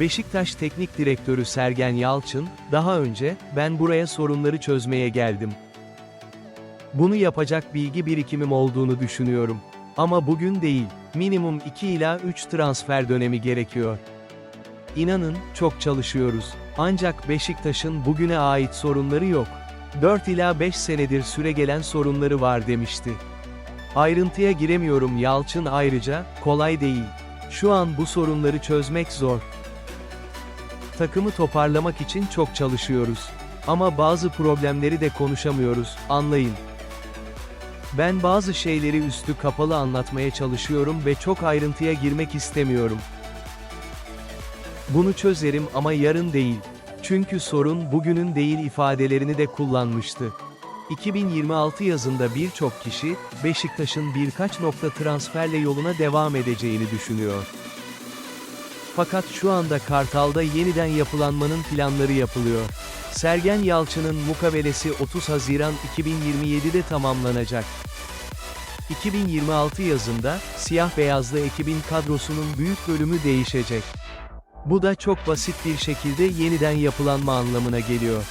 Beşiktaş Teknik Direktörü Sergen Yalçın, daha önce, ben buraya sorunları çözmeye geldim. Bunu yapacak bilgi birikimim olduğunu düşünüyorum. Ama bugün değil, minimum 2 ila 3 transfer dönemi gerekiyor. İnanın, çok çalışıyoruz. Ancak Beşiktaş'ın bugüne ait sorunları yok. 4 ila 5 senedir süregelen sorunları var demişti. Ayrıntıya giremiyorum Yalçın ayrıca, kolay değil. Şu an bu sorunları çözmek zor. Takımı toparlamak için çok çalışıyoruz. Ama bazı problemleri de konuşamıyoruz, anlayın. Ben bazı şeyleri üstü kapalı anlatmaya çalışıyorum ve çok ayrıntıya girmek istemiyorum. Bunu çözerim ama yarın değil. Çünkü sorun bugünün değil ifadelerini de kullanmıştı. 2026 yazında birçok kişi, Beşiktaş'ın birkaç nokta transferle yoluna devam edeceğini düşünüyor. Fakat şu anda Kartal'da yeniden yapılanmanın planları yapılıyor. Sergen Yalçın'ın mukavelesi 30 Haziran 2027'de tamamlanacak. 2026 yazında, siyah beyazlı ekibin kadrosunun büyük bölümü değişecek. Bu da çok basit bir şekilde yeniden yapılanma anlamına geliyor.